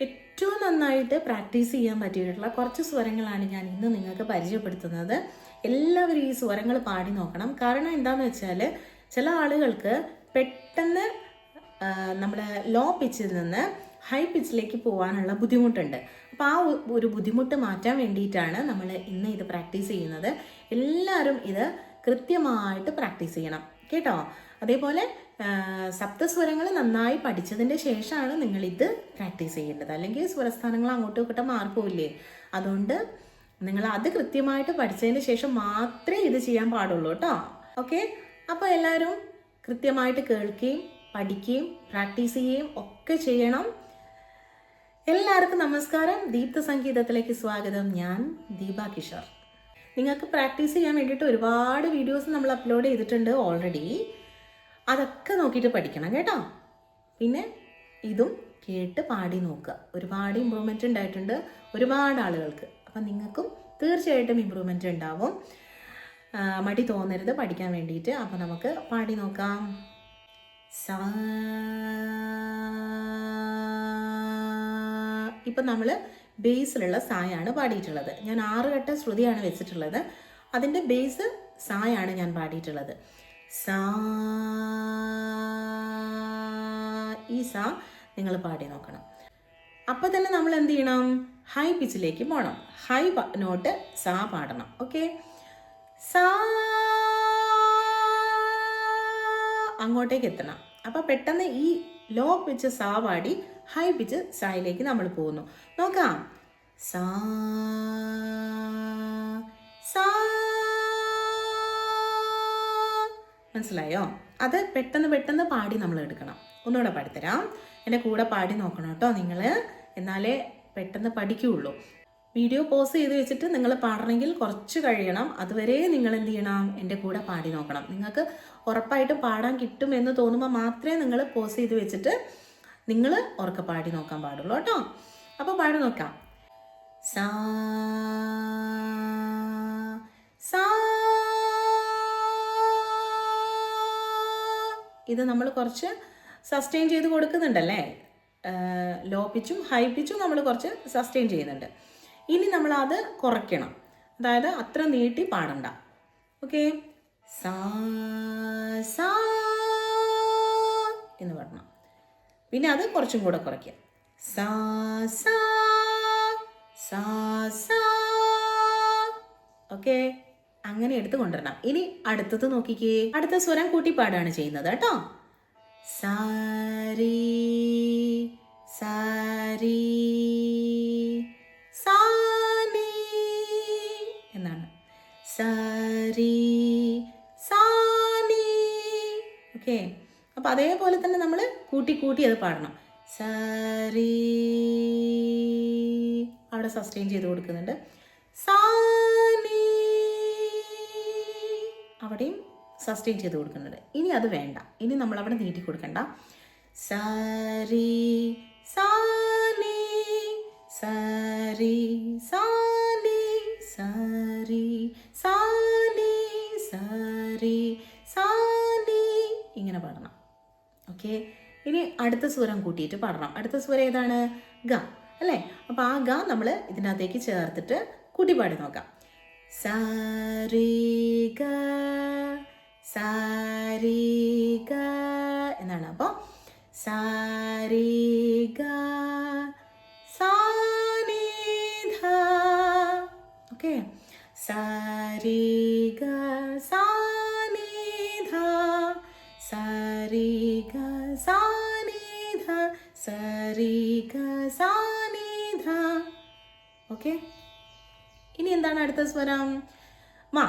ഏറ്റവും നന്നായിട്ട് പ്രാക്ടീസ് ചെയ്യാൻ പറ്റിയിട്ടുള്ള കുറച്ച് സ്വരങ്ങളാണ് ഞാൻ ഇന്ന് നിങ്ങൾക്ക് പരിചയപ്പെടുത്തുന്നത്. എല്ലാവരും ഈ സ്വരങ്ങൾ പാടി നോക്കണം. കാരണം എന്താണെന്ന് വെച്ചാൽ ചില ആളുകൾക്ക് പെട്ടെന്ന് നമ്മുടെ ലോ പിച്ചിൽ നിന്ന് ഹൈ പിച്ചിലേക്ക് പോകാനുള്ള ബുദ്ധിമുട്ടുണ്ട്. അപ്പോൾ ആ ഒരു ബുദ്ധിമുട്ട് മാറ്റാൻ വേണ്ടിയിട്ടാണ് നമ്മൾ ഇന്ന് ഇത് പ്രാക്ടീസ് ചെയ്യുന്നത്. എല്ലാവരും ഇത് കൃത്യമായിട്ട് പ്രാക്ടീസ് ചെയ്യണം. കേട്ടോ? അതേപോലെ സപ്തസ്വരങ്ങൾ നന്നായി പഠിച്ചതിന്റെ ശേഷമാണ് നിങ്ങൾ ഇത് പ്രാക്ടീസ് ചെയ്യേണ്ടത്. അല്ലെങ്കിൽ സ്വരസ്ഥാനങ്ങൾ അങ്ങോട്ടും ഇങ്ങോട്ടും മാറിപ്പോയില്ലേ അതുകൊണ്ട് നിങ്ങൾ അത് കൃത്യമായിട്ട് പഠിച്ചതിന് ശേഷം മാത്രമേ ഇത് ചെയ്യാൻ പാടുള്ളൂ കേട്ടോ. ഓക്കെ? അപ്പോൾ എല്ലാവരും കൃത്യമായിട്ട് കേൾക്കുകയും പഠിക്കുകയും പ്രാക്ടീസ് ചെയ്യുകയും ഒക്കെ ചെയ്യണം. എല്ലാവർക്കും നമസ്കാരം. ദീപ്ത സംഗീതത്തിലേക്ക് സ്വാഗതം. ഞാൻ ദീപ കിഷോർ. നിങ്ങൾക്ക് പ്രാക്ടീസ് ചെയ്യാൻ വേണ്ടിയിട്ട് ഒരുപാട് വീഡിയോസ് നമ്മൾ അപ്ലോഡ് ചെയ്തിട്ടുണ്ട് ഓൾറെഡി. അതൊക്കെ നോക്കിയിട്ട് പഠിക്കണം കേട്ടോ. പിന്നെ ഇതും കേട്ട് പാടി നോക്കുക. ഒരുപാട് ഇമ്പ്രൂവ്മെന്റ് ഉണ്ടായിട്ടുണ്ട് ഒരുപാട് ആളുകൾക്ക്. അപ്പം നിങ്ങൾക്കും തീർച്ചയായിട്ടും ഇമ്പ്രൂവ്മെന്റ് ഉണ്ടാവും. മടി തോന്നരുത് പഠിക്കാൻ വേണ്ടിയിട്ട്. അപ്പം നമുക്ക് പാടി നോക്കാം. സാ ഇപ്പം നമ്മൾ ബേസിലുള്ള സായാണ് പാടിയിട്ടുള്ളത്. ഞാൻ ആറ് ഘട്ട ശ്രുതിയാണ് വെച്ചിട്ടുള്ളത്. അതിന്റെ ബേസ് സായാണ് ഞാൻ പാടിയിട്ടുള്ളത്. സാ ഈ സാ നിങ്ങൾ പാടി നോക്കണം. അപ്പൊ തന്നെ നമ്മൾ എന്ത് ചെയ്യണം? ഹൈ പിച്ചിലേക്ക് പോകണം ഹൈ നോട്ട് സാ പാടണം. ഓക്കെ? സാ അങ്ങോട്ടേക്ക് എത്തണം. അപ്പോൾ പെട്ടെന്ന് ഈ ലോ പിച്ച് സാ പാടി ഹൈ പിച്ച് സായിലേക്ക് നമ്മൾ പോകുന്നു. നോക്കാം. സാ സാ മനസ്സിലായോ? അത് പെട്ടെന്ന് പെട്ടെന്ന് പാടി നമ്മൾ എടുക്കണം. ഒന്നുകൂടെ പാടിത്തരാം. എന്റെ കൂടെ പാടി നോക്കണം കേട്ടോ നിങ്ങൾ എന്നാലേ പെട്ടെന്ന് പഠിക്കുകയുള്ളൂ. വീഡിയോ പോസ് ചെയ്ത് വെച്ചിട്ട് നിങ്ങൾ പാടണമെങ്കിൽ കുറച്ച് കഴിയണം. അതുവരെ നിങ്ങൾ എന്ത് ചെയ്യണം? എന്റെ കൂടെ പാടി നോക്കണം. നിങ്ങൾക്ക് ഉറപ്പായിട്ടും പാടാൻ കിട്ടും എന്ന് തോന്നുമ്പോൾ മാത്രമേ നിങ്ങൾ പോസ് ചെയ്ത് വെച്ചിട്ട് നിങ്ങൾ ഉറക്ക പാടി നോക്കാൻ പാടുള്ളൂ കേട്ടോ. അപ്പോൾ പാടി നോക്കാം. സാ ഇത് നമ്മൾ കുറച്ച് സസ്റ്റെയിൻ ചെയ്ത് കൊടുക്കുന്നുണ്ടല്ലേ? ലോ പിച്ചും ഹൈ പിച്ചും നമ്മൾ കുറച്ച് സസ്റ്റെയിൻ ചെയ്യുന്നുണ്ട്. ഇനി നമ്മൾ അത് കുറയ്ക്കണം. അതായത് അത്ര നീട്ടി പാടണ്ട. ഓക്കെ? സാ സാ എന്ന് പാടണം. പിന്നെ അത് കുറച്ചും കൂടെ കുറയ്ക്കുക. സാ സാ സാ സാ. ഓക്കെ? അങ്ങനെ എടുത്ത് കൊണ്ടുവരണം. ഇനി അടുത്തത് നോക്കിക്കേ. അടുത്ത സ്വരം കൂട്ടിപ്പാടാണ് ചെയ്യുന്നത് കേട്ടോ. സാരി സാരി സാനി എന്നാണ്. സാരി സാനി. ഓക്കെ. അപ്പൊ അതേപോലെ തന്നെ നമ്മൾ കൂട്ടി കൂട്ടി അത് പാടണം. സാരി. അവിടെ സസ്റ്റെയിൻ ചെയ്ത് കൊടുക്കുന്നുണ്ട്. സാനി അവിടെയും സസ്റ്റെയിൻ ചെയ്ത് കൊടുക്കുന്നുണ്ട് ഇനി അത് വേണ്ട. ഇനി നമ്മൾ അവിടെ നീട്ടി കൊടുക്കണ്ട. സാരി സാനി സാരി സാനി സാരി സാനി സാരി സാനി ഇങ്ങനെ പാടണം. ഓക്കെ ഇനി അടുത്ത സ്വരം കൂട്ടിയിട്ട് പാടണം. അടുത്ത സ്വരം ഏതാണ്? ഗ. അല്ലേ? അപ്പോൾ ആ ഗ നമ്മൾ ഇതിനകത്തേക്ക് ചേർത്തിട്ട് കൂട്ടി പാടി നോക്കാം. സാരി ഗ സാരി ഗ എന്നാണ്. അപ്പോൾ സാരി സാനിധ. ഓക്കെ. സാരി സാനിധ സാനി സാനിധ സാരി സാനിധ. ഓക്കെ. ഇനി എന്താണ് അടുത്ത സ്വരം? മാ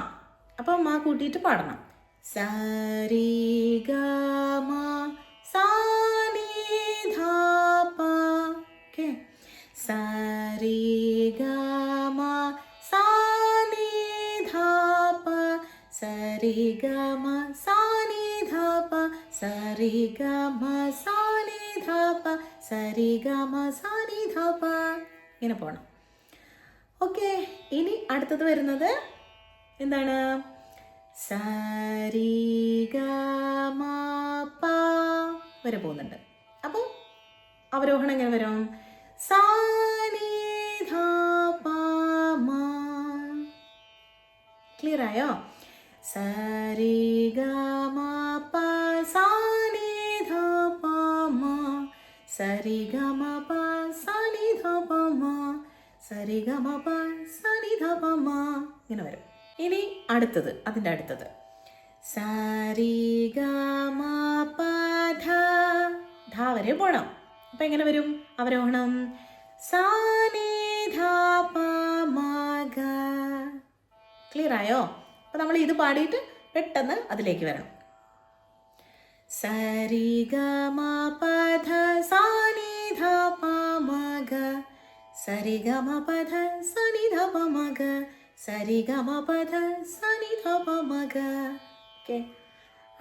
അപ്പം മാ കൂട്ടിയിട്ട് പാടണം. ഇങ്ങനെ പോകണം ഓക്കെ ഇനി അടുത്തത് വരുന്നത് എന്താണ്? വരെ പോകുന്നുണ്ട്. അപ്പോൾ അവരോഹണം എങ്ങനെ വരും? ക്ലിയർ ആയോ? സരി ഗ സരി ഗ സരി ഗ മ പ സാ നീ ധ പ മ ഇങ്ങനെ വരും. ഇനി അടുത്തത് അതിന്റെ അടുത്തത്. ധ വരെ പോണം. അപ്പം എങ്ങനെ വരും? അവരോഹണം. ക്ലിയർ ആയോ? അപ്പൊ നമ്മൾ ഇത് പാടിയിട്ട് പെട്ടെന്ന് അതിലേക്ക് വരണം. സരി ഗ സാനിധ പ ധ സനിധപമഗ നീ സനിധപമഗ പ മ ഗ സരി ഗ മ പ ധ സാ നീ ധ പ മ ഗ സരി ഗ മ പ ധ സാ നീ ധ പ മ ഗ ഓക്കെ.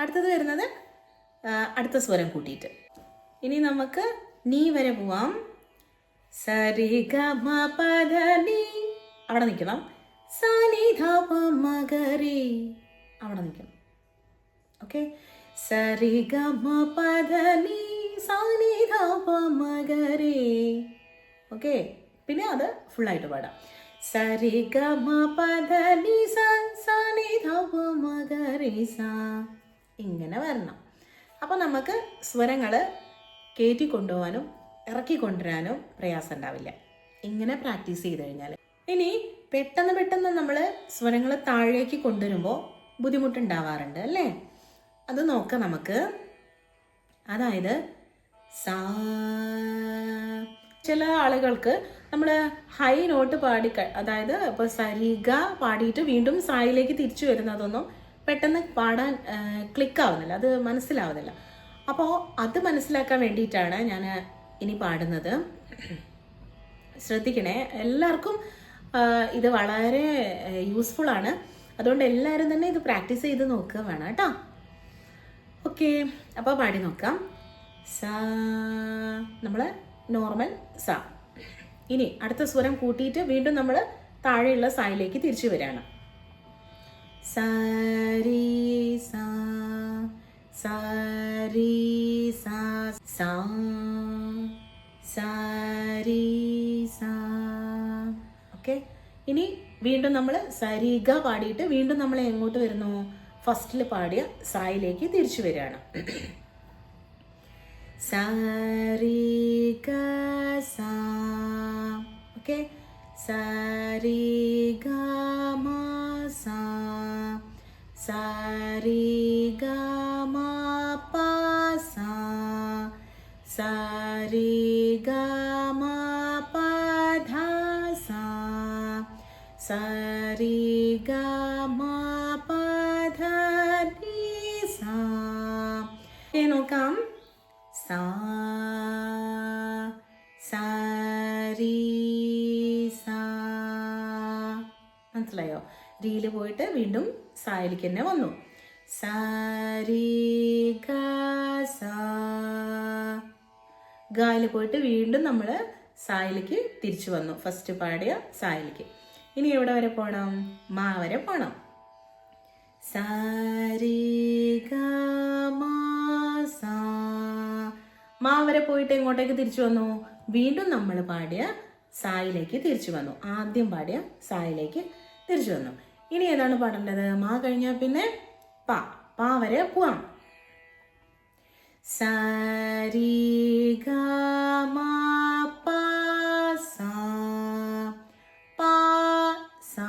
അടുത്തത് വരുന്നത് അടുത്ത സ്വരം കൂട്ടിയിട്ട്. ഇനി നമുക്ക് നീ വരെ പോവാം. സരി ഗ മ പ ധ നീ. അവിടെ നിൽക്കണം. സനിധപമഗരി അവിടെ നിൽക്കണം. ഓക്കെ. സരി സനിധപമഗരി നീ സനിധ ഓക്കെ. പിന്നെ അത് ഫുള്ളായിട്ട് പാടാം. സരി ഗ ഇങ്ങനെ വരണം. അപ്പോൾ നമുക്ക് സ്വരങ്ങൾ കയറ്റി കൊണ്ടുപോകാനും ഇറക്കി കൊണ്ടുവരാനും പ്രയാസം ഉണ്ടാവില്ല ഇങ്ങനെ പ്രാക്ടീസ് ചെയ്ത് കഴിഞ്ഞാൽ ഇനി പെട്ടെന്ന് പെട്ടെന്ന് നമ്മൾ സ്വരങ്ങൾ താഴേക്ക് കൊണ്ടുവരുമ്പോൾ ബുദ്ധിമുട്ടുണ്ടാവാറുണ്ട് അല്ലേ? അത് നോക്കാം നമുക്ക്. അതായത് സാ. ചില ആളുകൾക്ക് നമ്മൾ ഹൈ നോട്ട് പാടി അതായത് ഇപ്പോൾ സരിഗ പാടിയിട്ട് വീണ്ടും സായിലേക്ക് തിരിച്ചു വരുന്നതൊന്നും പെട്ടെന്ന് പാടാൻ ക്ലിക്ക് ആവുന്നില്ല. അത് മനസ്സിലാവുന്നില്ല. അപ്പോൾ അത് മനസ്സിലാക്കാൻ വേണ്ടിയിട്ടാണ് ഞാൻ ഇനി പാടുന്നത്. ശ്രദ്ധിക്കണേ. എല്ലാവർക്കും ഇത് വളരെ യൂസ്ഫുൾ ആണ്. അതുകൊണ്ട് എല്ലാവരും തന്നെ ഇത് പ്രാക്ടീസ് ചെയ്ത് നോക്കുക വേണം കേട്ടോ. ഓക്കെ അപ്പോൾ പാടി നോക്കാം. സ നമ്മൾ നോർമൽ സ. ഇനി അടുത്ത സ്വരം കൂട്ടിയിട്ട് വീണ്ടും നമ്മൾ താഴെയുള്ള സായിലേക്ക് തിരിച്ചു വരികയാണ് സരി സരി സരി ഓക്കെ? ഇനി വീണ്ടും നമ്മൾ സരിഗ പാടിയിട്ട് വീണ്ടും നമ്മൾ എങ്ങോട്ട് വരുന്നു? ഫസ്റ്റിൽ പാടിയ സായിലേക്ക് തിരിച്ചു വരികയാണ് സരിഗ സ ഓക്കെ സരിഗ മ സ സരിഗ മ പ സ സരിഗ മ പ ധ സ സരിഗ മ പ സായിലേക്ക് തന്നെ വന്നു. സാരി ഗായിൽ പോയിട്ട് വീണ്ടും നമ്മൾ സായിലേക്ക് തിരിച്ചു വന്നു. ഫസ്റ്റ് പാടിയ സായിലേക്ക്. ഇനി എവിടെ വരെ പോകണം മാ വരെ പോകണം സാരി മാ വരെ പോയിട്ട് എങ്ങോട്ടേക്ക് തിരിച്ചു വന്നു? വീണ്ടും നമ്മൾ പാടിയ സായിലേക്ക് തിരിച്ചു വന്നു. ആദ്യം പാടിയ സായിലേക്ക് തിരിച്ചു വന്നു. ഇനി ഏതാണ് പാടേണ്ടത്? മാ കഴിഞ്ഞാൽ പിന്നെ പാ. പാ വരെ പോവാം. സരി ഗ മാ പ സ. സ.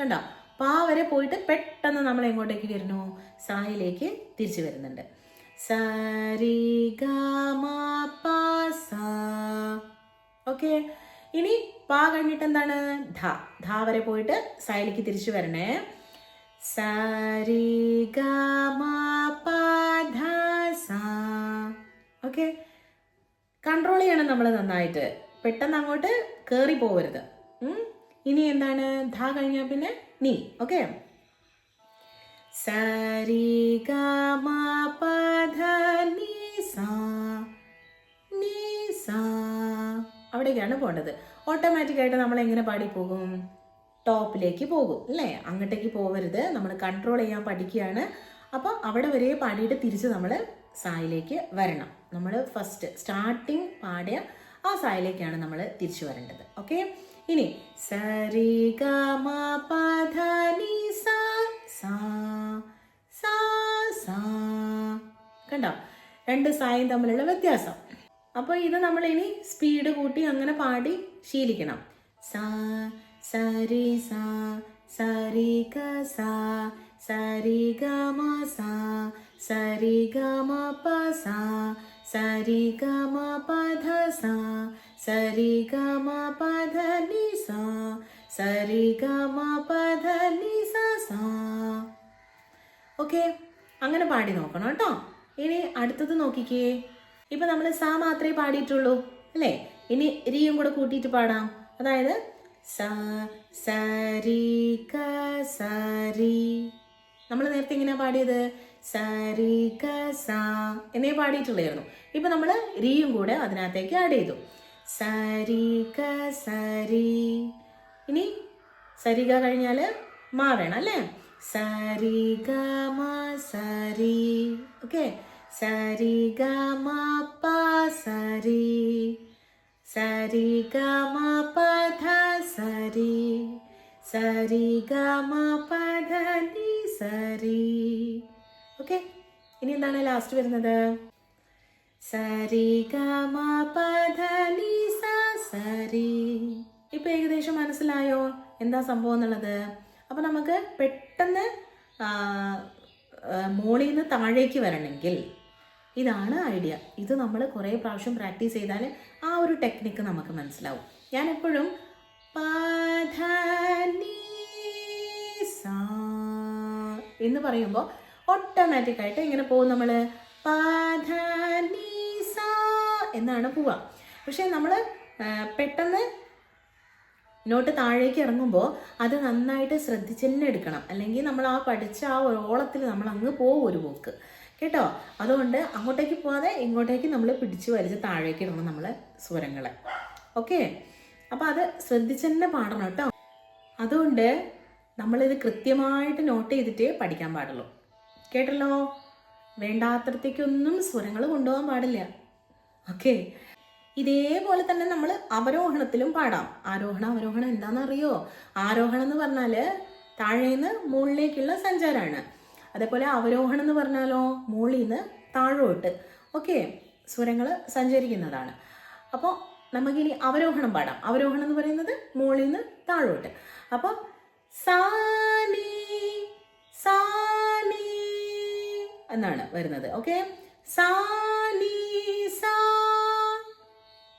കണ്ടോ? പാ വരെ പോയിട്ട് പെട്ടെന്ന് നമ്മൾ എങ്ങോട്ടേക്ക് വരുന്നു? സായിലേക്ക് തിരിച്ചു വരുന്നുണ്ട്. സരി ഗ മാ സ. ഓക്കെ. ഇനി പാ കഴിഞ്ഞിട്ട് എന്താണ് ധ. ധ വരെ പോയിട്ട് സൈലിക്ക് തിരിച്ചു വരണേ. സരി ഓക്കെ. കൺട്രോൾ ചെയ്യണം നമ്മൾ നന്നായിട്ട്. പെട്ടെന്ന് അങ്ങോട്ട് കയറി പോവരുത് ഇനി എന്താണ്? ധ കഴിഞ്ഞാൽ പിന്നെ നീ. ഓക്കെ. സരി നീ സാ നീ അവിടേക്കാണ് പോകേണ്ടത് ഓട്ടോമാറ്റിക് ആയിട്ട് നമ്മൾ എങ്ങനെ പാടി പോകും ടോപ്പിലേക്ക് പോകും അല്ലേ? അങ്ങോട്ടേക്ക് പോകരുത് നമ്മൾ കൺട്രോൾ ചെയ്യാൻ പഠിക്കുകയാണ്. അപ്പോൾ അവിടെ വരെ പാടിയിട്ട് തിരിച്ച് നമ്മൾ സായിലേക്ക് വരണം. നമ്മൾ ഫസ്റ്റ് സ്റ്റാർട്ടിങ് പാടിയ ആ സായിലേക്കാണ് നമ്മൾ തിരിച്ചു വരേണ്ടത്. ഓക്കെ ഇനി സരി ഗ സാ സാ സാ. കണ്ടോ? രണ്ട് സായും തമ്മിലുള്ള വ്യത്യാസം. അപ്പോൾ ഇത് നമ്മൾ ഇനി സ്പീഡ് കൂട്ടി അങ്ങനെ പാടി ശീലിക്കണം. സാ സരി സാ സരി ഗ സാ സരി ഗ മ സാ സരി ഗ മ പ സാ സരി ഗ മ പ ധ സാ സരി ഗ മ പ ധ നി സാ സരി ഗ മ പ ധ നി സ സാ. ഓക്കെ അങ്ങനെ പാടി നോക്കണം കേട്ടോ. ഇനി അടുത്തത് നോക്കിക്കേ. ഇപ്പൊ നമ്മൾ സ മാത്രമേ പാടിയിട്ടുള്ളൂ അല്ലേ? ഇനി രീയും കൂടെ കൂട്ടിയിട്ട് പാടാം. അതായത് സ സരി ക സരി നമ്മൾ നേരത്തെ എങ്ങനെയാ പാടിയത്? സരി ക സ എന്നേ പാടിയിട്ടുള്ളായിരുന്നു. ഇപ്പൊ നമ്മൾ രീയും കൂടെ അതിനകത്തേക്ക് ആഡ് ചെയ്തു. സരി ക സരി ഇനി സരിഗ കഴിഞ്ഞാൽ മാ വേണം അല്ലേ? സരി ഗ മ സരി ഓക്കെ? സരി ഗ മ സരി. സരി ഗ മ ധ സരി. സരി ഗ മ ധ നി സരി. ഓക്കെ? ഇനി എന്താണ് ലാസ്റ്റ് വരുന്നത്? സരി ഗ മ ധ നി സരി. ഇപ്പൊ ഏകദേശം മനസ്സിലായോ? എന്താ സംഭവം എന്നുള്ളത്? അപ്പോൾ നമുക്ക് പെട്ടെന്ന് മോളിൽ നിന്ന് താഴേക്ക് വരണമെങ്കിൽ ഇതാണ് ഐഡിയ ഇത് നമ്മൾ കുറേ പ്രാവശ്യം പ്രാക്ടീസ് ചെയ്താൽ ആ ഒരു ടെക്നിക്ക് നമുക്ക് മനസ്സിലാവും. നീ എന്ന് പറയുമ്പോൾ ഓട്ടോമാറ്റിക് ആയിട്ട് ഇങ്ങനെ പോകും നമ്മൾ എന്നാണ് പോവുക. പക്ഷേ നമ്മൾ പെട്ടെന്ന് നോട്ട് താഴേക്ക് ഇറങ്ങുമ്പോൾ അത് നന്നായിട്ട് ശ്രദ്ധിച്ച് തന്നെ എടുക്കണം. അല്ലെങ്കിൽ നമ്മൾ ആ പഠിച്ച ആ ഓളത്തിൽ നമ്മൾ അങ്ങ് പോകും ഒരു പോക്ക്. കേട്ടോ? അതുകൊണ്ട് അങ്ങോട്ടേക്ക് പോകാതെ ഇങ്ങോട്ടേക്ക് നമ്മൾ പിടിച്ചു വലിച്ച് താഴേക്ക് ഇടണം നമ്മളെ സ്വരങ്ങളെ. ഓക്കെ? അപ്പോൾ അത് ശ്രദ്ധിച്ച് തന്നെ പാടണം കേട്ടോ. അതുകൊണ്ട് നമ്മളിത് കൃത്യമായിട്ട് നോട്ട് ചെയ്തിട്ടേ പഠിക്കാൻ പാടുള്ളൂ. കേട്ടല്ലോ? വേണ്ടാത്തടത്തേക്കൊന്നും സ്വരങ്ങൾ കൊണ്ടുപോകാൻ പാടില്ല. ഓക്കെ? ഇതേപോലെ തന്നെ നമ്മൾ അവരോഹണത്തിലും പാടാം. ആരോഹണം അവരോഹണം എന്താണെന്നറിയോ? ആരോഹണം എന്ന് പറഞ്ഞാൽ താഴേന്ന് മുകളിലേക്കുള്ള സഞ്ചാരമാണ് അതേപോലെ അവരോഹണം എന്ന് പറഞ്ഞാലോ മുകളിൽ നിന്ന് താഴോട്ട്. ഓക്കെ സ്വരങ്ങൾ സഞ്ചരിക്കുന്നതാണ്. അപ്പോൾ നമുക്കിനി അവരോഹണം പാടാം. അവരോഹണം എന്ന് പറയുന്നത് മുകളിൽ നിന്ന് താഴോട്ട് അപ്പോൾ സാനി സാനി എന്നാണ് വരുന്നത്. ഓക്കെ സാനി സാ.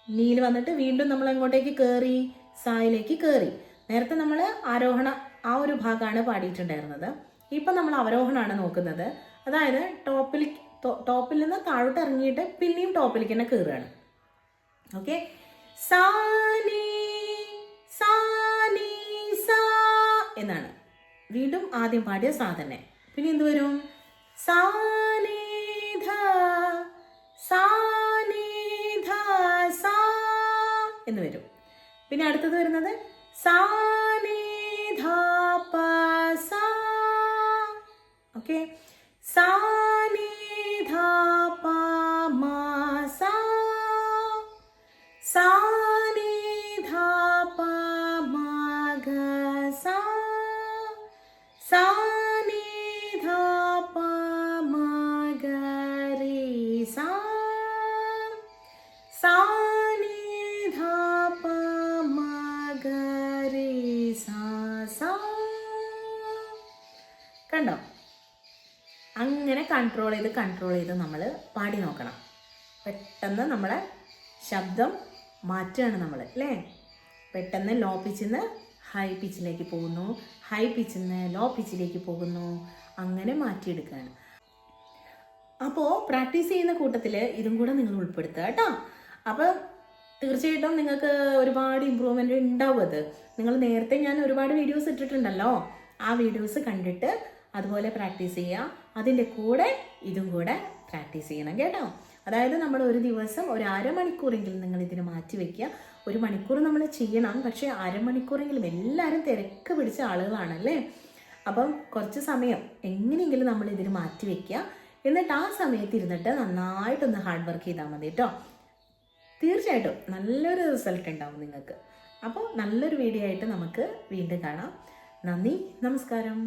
നീൽ വന്നിട്ട് വീണ്ടും നമ്മൾ എങ്ങോട്ടേക്ക് കയറി സായിലേക്ക് കയറി നേരത്തെ നമ്മൾ ആരോഹണ ആ ഒരു ഭാഗമാണ് പാടിയിട്ടുണ്ടായിരുന്നത്. ഇപ്പം നമ്മൾ അവരോഹണമാണ് നോക്കുന്നത്. അതായത് ടോപ്പിൽ ടോപ്പിൽ നിന്ന് താഴോട്ട് ഇറങ്ങിയിട്ട് പിന്നെയും ടോപ്പിലേക്ക് തന്നെ കയറുകയാണ് ഓക്കെ എന്നാണ്. വീണ്ടും ആദ്യം പാടിയ സാ തന്നെ. പിന്നെ എന്ത് വരും? എന്ന് വരും. പിന്നെ അടുത്തത് വരുന്നത് സാനി ഓക്കെ സാനി കൺട്രോൾ ചെയ്ത് കൺട്രോൾ ചെയ്ത് നമ്മൾ പാടി നോക്കണം. പെട്ടെന്ന് നമ്മളെ ശബ്ദം മാറ്റുകയാണ് നമ്മൾ അല്ലേ? പെട്ടെന്ന് ലോ പിച്ചിൽ നിന്ന് ഹൈ പിച്ചിലേക്ക് പോകുന്നു. ഹൈ പിച്ചിൽ നിന്ന് ലോ പിച്ചിലേക്ക് പോകുന്നു. അങ്ങനെ മാറ്റിയെടുക്കുകയാണ് അപ്പോൾ പ്രാക്ടീസ് ചെയ്യുന്ന കൂട്ടത്തിൽ ഇതും കൂടെ നിങ്ങൾ ഉൾപ്പെടുത്തുക കേട്ടോ. അപ്പോൾ തീർച്ചയായിട്ടും നിങ്ങൾക്ക് ഒരുപാട് ഇമ്പ്രൂവ്മെന്റ് ഉണ്ടാവും അത്. നിങ്ങൾ നേരത്തെ ഞാൻ ഒരുപാട് വീഡിയോസ് ഇട്ടിട്ടുണ്ടല്ലോ. ആ വീഡിയോസ് കണ്ടിട്ട് അതുപോലെ പ്രാക്ടീസ് ചെയ്യുക. അതിന്റെ കൂടെ ഇതും കൂടെ പ്രാക്ടീസ് ചെയ്യണം കേട്ടോ. അതായത് നമ്മൾ ഒരു ദിവസം ഒരു അരമണിക്കൂറെങ്കിലും നിങ്ങൾ ഇതിന് മാറ്റി വെക്കുക. ഒരു മണിക്കൂർ നമ്മൾ ചെയ്യണം. പക്ഷേ അരമണിക്കൂറെങ്കിലും എല്ലാവരും തിരക്ക് പിടിച്ച ആളുകളാണല്ലേ? അപ്പം കുറച്ച് സമയം എങ്ങനെയെങ്കിലും നമ്മൾ ഇതിന് മാറ്റി വെക്കുക. എന്നിട്ട് ആ സമയത്ത് ഇരുന്നിട്ട് നന്നായിട്ടൊന്ന് ഹാർഡ് വർക്ക് ചെയ്താൽ മതി കേട്ടോ. തീർച്ചയായിട്ടും നല്ലൊരു റിസൾട്ട് ഉണ്ടാവും നിങ്ങൾക്ക്. അപ്പോൾ നല്ലൊരു വീഡിയോ ആയിട്ട് നമുക്ക് വീണ്ടും കാണാം. നന്ദി നമസ്കാരം.